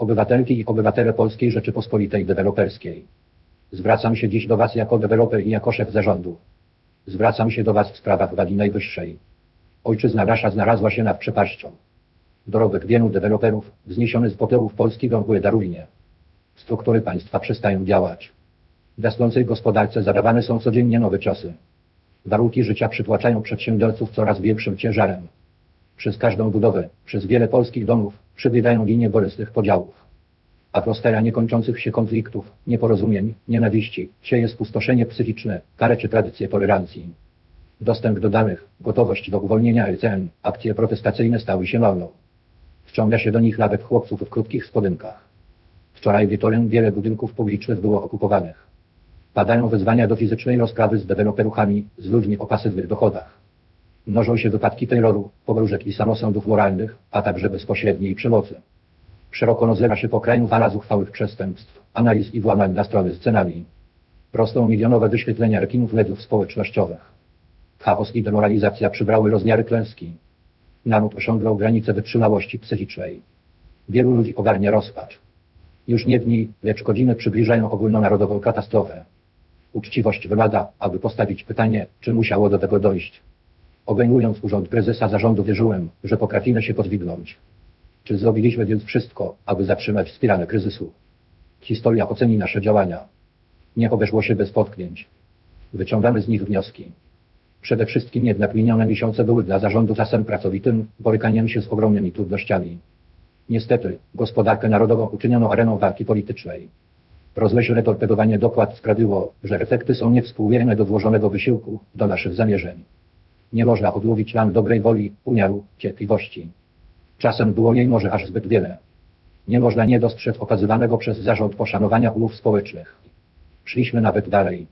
obywatelki i obywatele Polskiej Rzeczypospolitej Deweloperskiej. Zwracam się dziś do Was jako deweloper i jako szef zarządu. Zwracam się do Was w sprawach wagi najwyższej. Ojczyzna nasza znalazła się nad przepaścią. Dorobek wielu deweloperów, wzniesiony z popiołów Polski gąbły darujnie. Struktury państwa przestają działać. W gasnącej gospodarce zadawane są codziennie nowe ciosy. Warunki życia przytłaczają przedsiębiorców coraz większym ciężarem. Przez każdą budowę, przez wiele polskich domów przebywają linie bolesnych podziałów. Atmosfera niekończących się konfliktów, nieporozumień, nienawiści, sieje spustoszenie psychiczne, karę czy tradycję tolerancji. Dostęp do danych, gotowość do uwolnienia LCN, akcje protestacyjne stały się normą. Wciąga się do nich nawet chłopców w krótkich spodenkach. Wczoraj wieczorem wiele budynków publicznych było okupowanych. Padają wezwania do fizycznej rozprawy z deweloperuchami, z ludźmi o pasywnych dochodach. Mnożą się wypadki terroru, pogróżek i samosądów moralnych, a także bezpośredniej przemocy. Szeroko rozlewa się po kraju fala zuchwałych przestępstw, analiz i włamań na strony scenami. Rosną milionowe wyświetlenia rekinów mediów społecznościowych. Chaos i demoralizacja przybrały rozmiary klęski. Naród osiągnął granice wytrzymałości psychicznej. Wielu ludzi ogarnia rozpacz. Już nie dni, lecz godziny przybliżają ogólnonarodową katastrofę. Uczciwość wymaga, aby postawić pytanie, czy musiało do tego dojść. Obejmując urząd prezesa zarządu wierzyłem, że potrafimy się podwidnąć. Czy zrobiliśmy więc wszystko, aby zatrzymać spiralę kryzysu? Historia oceni nasze działania. Nie obeszło się bez potknięć. Wyciągamy z nich wnioski. Przede wszystkim jednak minione miesiące były dla zarządu czasem pracowitym, borykaniem się z ogromnymi trudnościami. Niestety, gospodarkę narodową uczyniono areną walki politycznej. Rozmyślne torpedowanie dopłat sprawiło, że efekty są niewspółmierne do włożonego wysiłku, do naszych zamierzeń. Nie można odmówić nam dobrej woli, umiaru, cierpliwości. Czasem było jej może aż zbyt wiele. Nie można nie dostrzec okazywanego przez zarząd poszanowania umów społecznych. Szliśmy nawet dalej.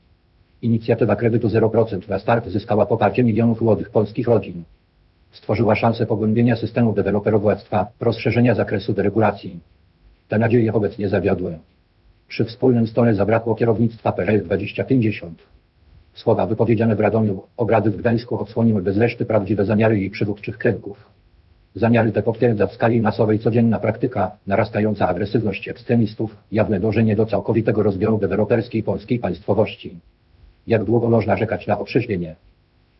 Inicjatywa kredytu 0% na start zyskała poparcie milionów młodych polskich rodzin. Stworzyła szansę pogłębienia systemu deweloperowładztwa, rozszerzenia zakresu deregulacji. Te nadzieje obecnie zawiodły. Przy wspólnym stole zabrakło kierownictwa PRL 2050. Słowa wypowiedziane w Radomiu, obrady w Gdańsku odsłoniły bez reszty prawdziwe zamiary jej przywódczych kręgów. Zamiary te potwierdza w skali masowej codzienna praktyka, narastająca agresywność ekstremistów, jawne dążenie do całkowitego rozbioru deweloperskiej polskiej państwowości. Jak długo można czekać na otrzeźwienie?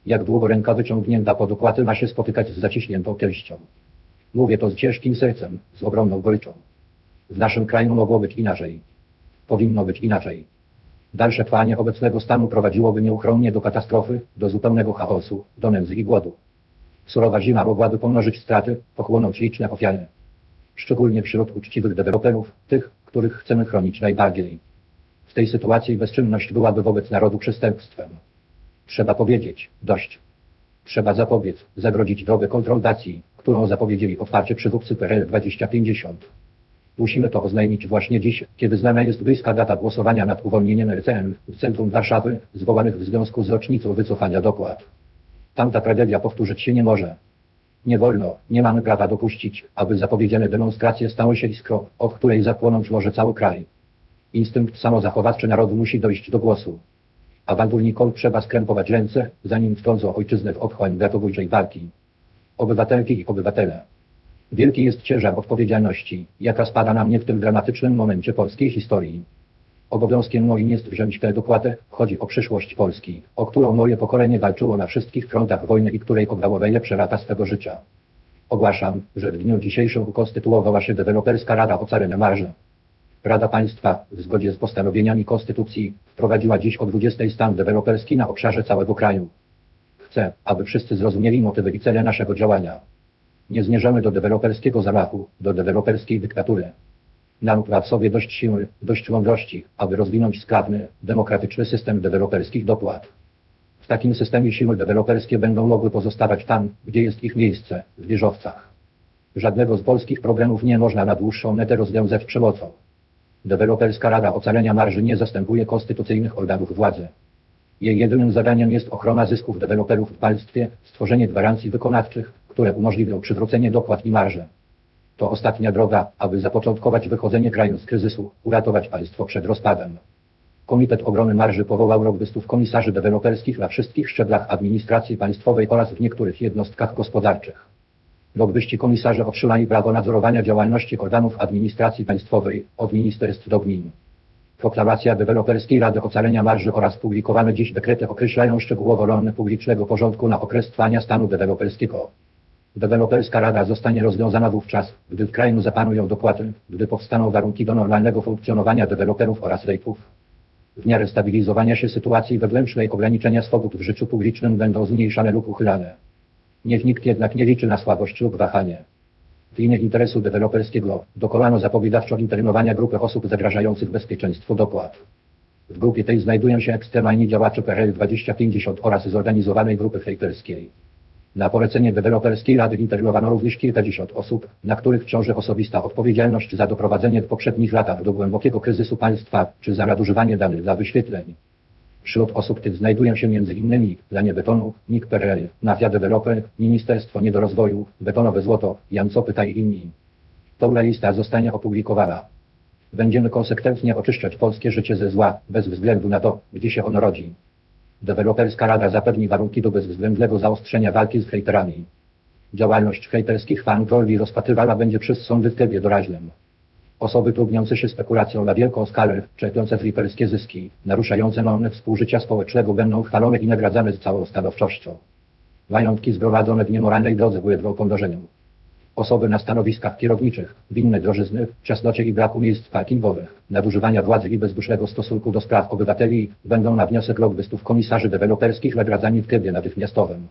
Jak długo ręka wyciągnięta pod okłaty ma się spotykać z zaciśniętą pięścią? Mówię to z ciężkim sercem, z ogromną goryczą. W naszym kraju mogło być inaczej. Powinno być inaczej. Dalsze trwanie obecnego stanu prowadziłoby nieuchronnie do katastrofy, do zupełnego chaosu, do nędzy i głodu. Surowa zima mogłaby pomnożyć straty, pochłonąć liczne ofiary. Szczególnie wśród uczciwych deweloperów, tych, których chcemy chronić najbardziej. W tej sytuacji bezczynność byłaby wobec narodu przestępstwem. Trzeba powiedzieć, dość. Trzeba zapobiec, zagrodzić drogę konfrontacji, którą zapowiedzieli otwarcie przywódcy PRL 2050. Musimy to oznajmić właśnie dziś, kiedy znana jest bliska data głosowania nad uwolnieniem RCN w centrum Warszawy, zwołanych w związku z rocznicą wycofania dopłat. Tamta tragedia powtórzyć się nie może. Nie wolno, nie mamy prawa dopuścić, aby zapowiedziane demonstracje stały się iskrą, od której zapłonąć może cały kraj. Instynkt samozachowawczy narodu musi dojść do głosu. Awanturnikom trzeba skrępować ręce, zanim wtrącą ojczyznę w otchłań bratobójczej walki. Obywatelki i obywatele. Wielki jest ciężar odpowiedzialności, jaka spada na mnie w tym dramatycznym momencie polskiej historii. Obowiązkiem moim jest wziąć tę dopłatę, chodzi o przyszłość Polski, o którą moje pokolenie walczyło na wszystkich frontach wojny i której oddało najlepsze lata swego życia. Ogłaszam, że w dniu dzisiejszym ukonstytuowała się deweloperska Rada Ocalenia Marży. Rada Państwa, w zgodzie z postanowieniami Konstytucji, wprowadziła dziś o 20 stan deweloperski na obszarze całego kraju. Chcę, aby wszyscy zrozumieli motywy i cele naszego działania. Nie zmierzamy do deweloperskiego zamachu, do deweloperskiej dyktatury. W sobie dość siły, dość mądrości, aby rozwinąć sprawny, demokratyczny system deweloperskich dopłat. W takim systemie siły deweloperskie będą mogły pozostawać tam, gdzie jest ich miejsce, w wieżowcach. Żadnego z polskich problemów nie można na dłuższą metę rozwiązać przemocą. Deweloperska Rada Ocalenia Marży nie zastępuje konstytucyjnych organów władzy. Jej jedynym zadaniem jest ochrona zysków deweloperów w państwie, stworzenie gwarancji wykonawczych, które umożliwią przywrócenie dopłat i marży. To ostatnia droga, aby zapoczątkować wychodzenie kraju z kryzysu, uratować państwo przed rozpadem. Komitet Obrony Marży powołał rok wystów komisarzy deweloperskich na wszystkich szczeblach administracji państwowej oraz w niektórych jednostkach gospodarczych. Lobbyści komisarze otrzymali prawo nadzorowania działalności organów administracji państwowej od ministerstw do gmin. Proklamacja Deweloperskiej Rady Ocalenia Marży oraz publikowane dziś dekrety określają szczegółowo rolne publicznego porządku na okres trwania stanu deweloperskiego. Deweloperska Rada zostanie rozwiązana wówczas, gdy w kraju zapanują dopłaty, gdy powstaną warunki do normalnego funkcjonowania deweloperów oraz rejków. W miarę stabilizowania się sytuacji wewnętrznej ograniczenia swobód w życiu publicznym będą zmniejszane lub uchylane. Niech nikt jednak nie liczy na słabość lub wahanie. W imię interesu deweloperskiego dokonano zapobiegawczo internowania grupy osób zagrażających bezpieczeństwu dopłat. W grupie tej znajdują się ekstremalni działacze PRL 2050 oraz zorganizowanej grupy hejterskiej. Na polecenie deweloperskiej rady internowano również kilkadziesiąt osób, na których ciąży osobista odpowiedzialność za doprowadzenie w poprzednich latach do głębokiego kryzysu państwa, czy za nadużywanie danych dla wyświetleń. Wśród osób tych znajdują się m.in. Danie Betonu, NIK PRL, Mafia Developer, Ministerstwo Niedorozwoju, Betonowe Złoto, Jan Copyta i inni. Pełna lista zostanie opublikowana. Będziemy konsekwentnie oczyszczać polskie życie ze zła, bez względu na to, gdzie się ono rodzi. Deweloperska Rada zapewni warunki do bezwzględnego zaostrzenia walki z hejterami. Działalność hejterskich fantrolli rozpatrywana będzie przez sądy w trybie doraźnym. Osoby trudniące się spekulacją na wielką skalę, czerpiące fliperskie zyski, naruszające normy współżycia społecznego będą chwalone i nagradzane z całą stanowczością. Majątki zgromadzone w niemoralnej drodze ulegną pomnożeniu. Osoby na stanowiskach kierowniczych, winne drożyzny, ciasnocie i braku miejsc parkingowych, nadużywania władzy i bezdusznego stosunku do spraw obywateli będą na wniosek lobbystów komisarzy deweloperskich nagradzani w trybie natychmiastowym.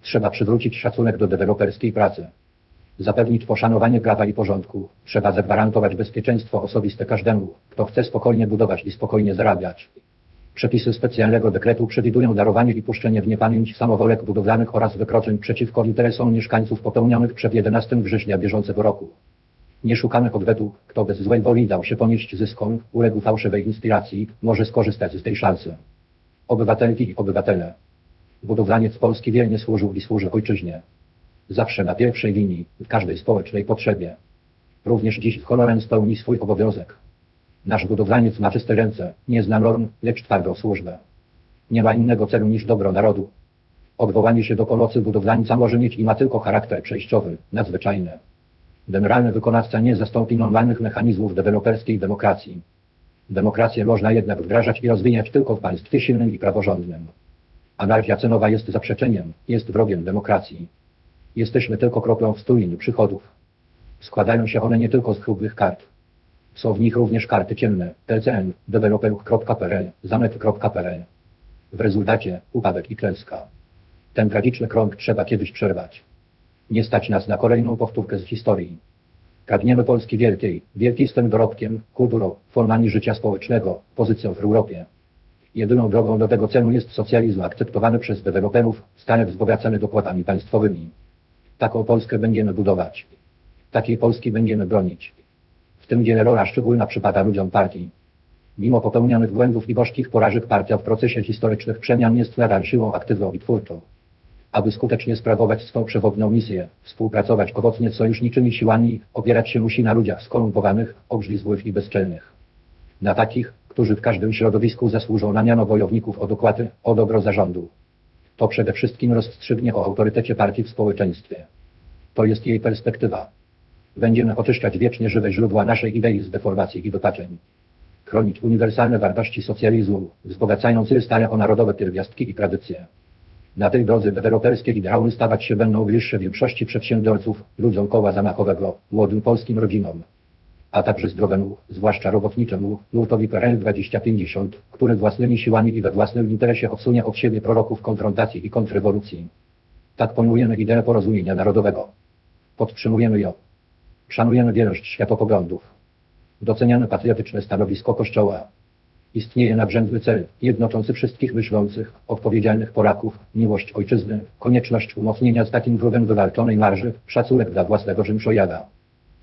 Trzeba przywrócić szacunek do deweloperskiej pracy. Zapewnić poszanowanie prawa i porządku. Trzeba zagwarantować bezpieczeństwo osobiste każdemu, kto chce spokojnie budować i spokojnie zarabiać. Przepisy specjalnego dekretu przewidują darowanie i puszczenie w niepamięć samowolek budowlanych oraz wykroczeń przeciwko interesom mieszkańców popełnionych przed 11 września bieżącego roku. Nie szukamy odwetu, kto bez złej woli dał się ponieść zyskom, uległ fałszywej inspiracji, może skorzystać z tej szansy. Obywatelki i obywatele. Budowlaniec Polski wiernie służył i służy ojczyźnie. Zawsze na pierwszej linii, w każdej społecznej potrzebie. Również dziś w honorem spełni swój obowiązek. Nasz budowlaniec ma czyste ręce, nie zna norm, lecz twardą służbę. Nie ma innego celu niż dobro narodu. Odwołanie się do pomocy budowlańca może mieć i ma tylko charakter przejściowy, nadzwyczajny. Generalny wykonawca nie zastąpi normalnych mechanizmów deweloperskiej demokracji. Demokrację można jednak wdrażać i rozwijać tylko w państwie silnym i praworządnym. Anarchia cenowa jest zaprzeczeniem, jest wrogiem demokracji. Jesteśmy tylko kroplą w strumieniu przychodów. Składają się one nie tylko z chrubnych kart. Są w nich również karty ciemne, TCN, developer.pl. W rezultacie upadek i klęska. Ten tragiczny krąg trzeba kiedyś przerwać. Nie stać nas na kolejną powtórkę z historii. Pragniemy Polski wielkiej, wielkiej z tym dorobkiem, kulturą, formami życia społecznego, pozycją w Europie. Jedyną drogą do tego celu jest socjalizm akceptowany przez deweloperów, stale wzbogacany dopłatami państwowymi. Taką Polskę będziemy budować. Takiej Polski będziemy bronić. Tym dziele rola szczególna przypada ludziom partii. Mimo popełnianych błędów i gorzkich porażek partia w procesie historycznych przemian jest nadal siłą aktywną i twórczą. Aby skutecznie sprawować swą przewodnią misję, współpracować owocnie z sojuszniczymi siłami, opierać się musi na ludziach skorumpowanych, obrzydliwych i bezczelnych. Na takich, którzy w każdym środowisku zasłużą na miano wojowników o dokłady, o dobro zarządu. To przede wszystkim rozstrzygnie o autorytecie partii w społeczeństwie. To jest jej perspektywa. Będziemy oczyszczać wiecznie żywe źródła naszej idei z deformacji i wypaczeń. Chronić uniwersalne wartości socjalizmu, wzbogacając stale o narodowe pierwiastki i tradycje. Na tej drodze deweloperskie ideały stawać się będą bliższe większości przedsiębiorców, ludziom koła zamachowego, młodym polskim rodzinom. A także zdrowemu, zwłaszcza robotniczemu, nurtowi PRL 2050, który własnymi siłami i we własnym interesie odsunie od siebie proroków konfrontacji i kontrrewolucji. Tak pojmujemy ideę porozumienia narodowego. Podtrzymujemy ją. Szanujemy wielość światopoglądów. Doceniamy patriotyczne stanowisko Kościoła. Istnieje nadrzędny cel, jednoczący wszystkich myślących, odpowiedzialnych Polaków, miłość ojczyzny, konieczność umocnienia z takim trudem wywalczonej marży, szacunek dla własnego Rzymszojada.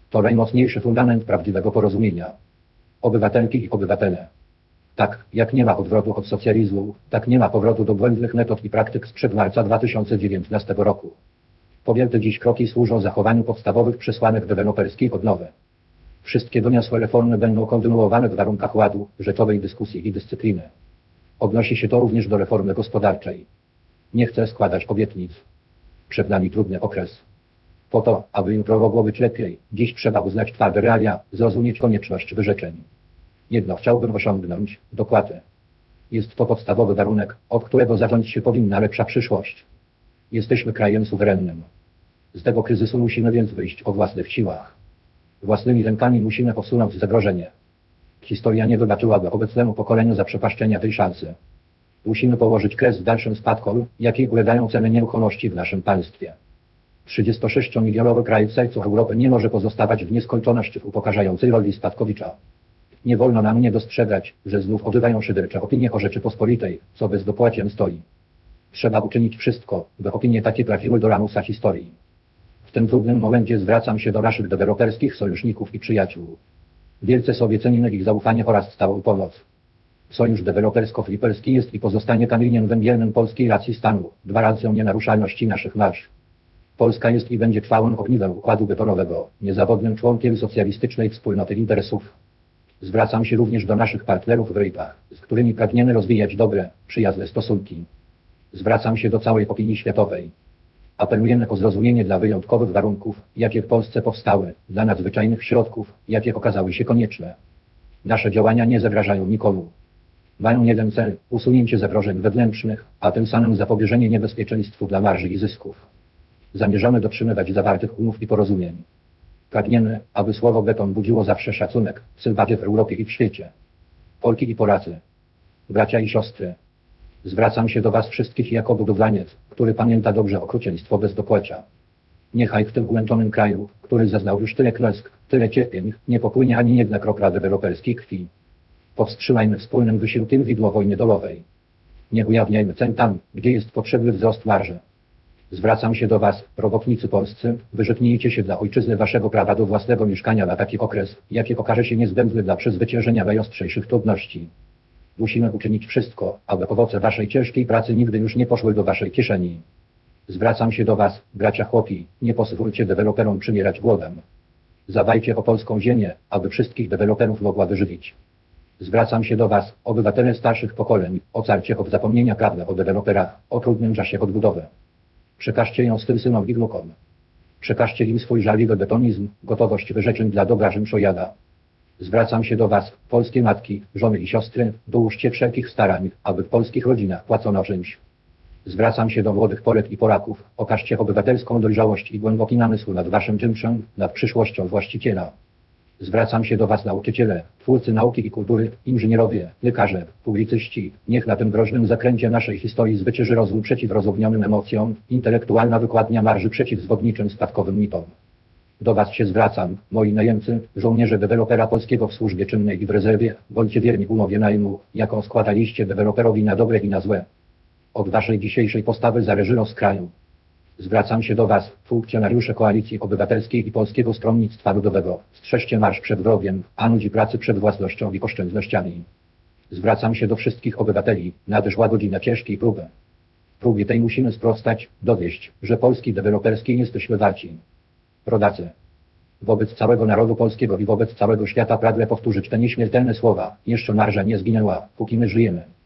To najmocniejszy fundament prawdziwego porozumienia. Obywatelki i obywatele. Tak, jak nie ma odwrotu od socjalizmu, tak nie ma powrotu do błędnych metod i praktyk sprzed marca 2019 roku. Podjęte dziś kroki służą zachowaniu podstawowych przesłanek deweloperskiej odnowy. Wszystkie doniosłe reformy będą kontynuowane w warunkach ładu, rzeczowej dyskusji i dyscypliny. Odnosi się to również do reformy gospodarczej. Nie chcę składać obietnic. Przed nami trudny okres. Po to, aby jutro mogło być lepiej, dziś trzeba uznać twarde realia, zrozumieć konieczność wyrzeczeń. Jedno chciałbym osiągnąć, dokładnie. Jest to podstawowy warunek, od którego zacząć się powinna lepsza przyszłość. Jesteśmy krajem suwerennym. Z tego kryzysu musimy więc wyjść o własnych siłach. Własnymi rękami musimy posunąć zagrożenie. Historia nie wybaczyłaby obecnemu pokoleniu zaprzepaszczenia tej szansy. Musimy położyć kres dalszym spadkom, jakiej ulegają ceny nieruchomości w naszym państwie. 36-milionowy kraj w sercu Europy nie może pozostawać w nieskończoności w upokarzającej roli spadkowicza. Nie wolno nam nie dostrzegać, że znów ożywają szydercze opinie o Rzeczypospolitej, co bezdopłaciem stoi. Trzeba uczynić wszystko, by opinie takie trafiły do lamusa historii. W tym trudnym momencie zwracam się do naszych deweloperskich sojuszników i przyjaciół. Wielce sobie cenimy ich zaufanie oraz stałą pomoc. Sojusz dewelopersko-fliperski jest i pozostanie kamieniem węgielnym polskiej racji stanu, gwarancją nienaruszalności naszych marsz. Polska jest i będzie trwałym ogniwem układu betonowego, niezawodnym członkiem socjalistycznej wspólnoty interesów. Zwracam się również do naszych partnerów w RIPach, z którymi pragniemy rozwijać dobre, przyjazne stosunki. Zwracam się do całej opinii światowej. Apelujemy o zrozumienie dla wyjątkowych warunków, jakie w Polsce powstały, dla nadzwyczajnych środków, jakie okazały się konieczne. Nasze działania nie zagrażają nikomu. Mają jeden cel usunięcie zagrożeń wewnętrznych, a tym samym zapobieżenie niebezpieczeństwu dla marży i zysków. Zamierzamy dotrzymywać zawartych umów i porozumień. Pragniemy, aby słowo beton budziło zawsze szacunek, sympatię w Europie i w świecie. Polki i Polacy, bracia i siostry, zwracam się do Was wszystkich jako budowlaniec, który pamięta dobrze okrucieństwo bezdopłacia. Niechaj w tym umęczonym kraju, który zaznał już tyle klęsk, tyle cierpień, nie popłynie ani jedna kropla deweloperskiej krwi. Powstrzymajmy wspólnym wysiłkiem widło wojny dolowej. Nie ujawniajmy cen tam, gdzie jest potrzebny wzrost marży. Zwracam się do Was, robotnicy polscy, wyrzeknijcie się dla ojczyzny Waszego prawa do własnego mieszkania na taki okres, jaki okaże się niezbędny dla przezwyciężenia najostrzejszych trudności. Musimy uczynić wszystko, aby owoce Waszej ciężkiej pracy nigdy już nie poszły do Waszej kieszeni. Zwracam się do Was, bracia chłopi, nie pozwólcie deweloperom przymierać głodem. Zadbajcie o polską ziemię, aby wszystkich deweloperów mogła wyżywić. Zwracam się do Was, obywatele starszych pokoleń, ocarcie od zapomnienia prawdy o deweloperach, o trudnym czasie odbudowy. Przekażcie ją swym synom i wnukom. Przekażcie im swój żarliwy betonizm, gotowość wyrzeczeń dla dobra Rzymszojada. Zwracam się do Was, polskie matki, żony i siostry, dołóżcie wszelkich starań, aby w polskich rodzinach płacono czymś. Zwracam się do młodych Polek i Polaków, okażcie obywatelską dojrzałość i głęboki namysł nad Waszym czynszem, nad przyszłością właściciela. Zwracam się do Was nauczyciele, twórcy nauki i kultury, inżynierowie, lekarze, publicyści. Niech na tym groźnym zakręcie naszej historii zwycięży rozum przeciw rozumianym emocjom, intelektualna wykładnia marży przeciw zwodniczym spadkowym mitom. Do Was się zwracam, moi najemcy, żołnierze dewelopera polskiego w służbie czynnej i w rezerwie, bądźcie wierni umowie najmu, jaką składaliście deweloperowi na dobre i na złe. Od Waszej dzisiejszej postawy zależy los kraju. Zwracam się do Was, funkcjonariusze Koalicji Obywatelskiej i Polskiego Stronnictwa Ludowego. Strzeżcie marsz przed wrogiem, a nudzi pracy przed własnością i oszczędnościami. Zwracam się do wszystkich obywateli, nadeszła godzina ciężkiej próby. Próbie tej musimy sprostać, dowieść, że Polski deweloperskiej jesteśmy warci. Rodacy. Wobec całego narodu polskiego i wobec całego świata pragnę powtórzyć te nieśmiertelne słowa. Jeszcze marża nie zginęła, póki my żyjemy.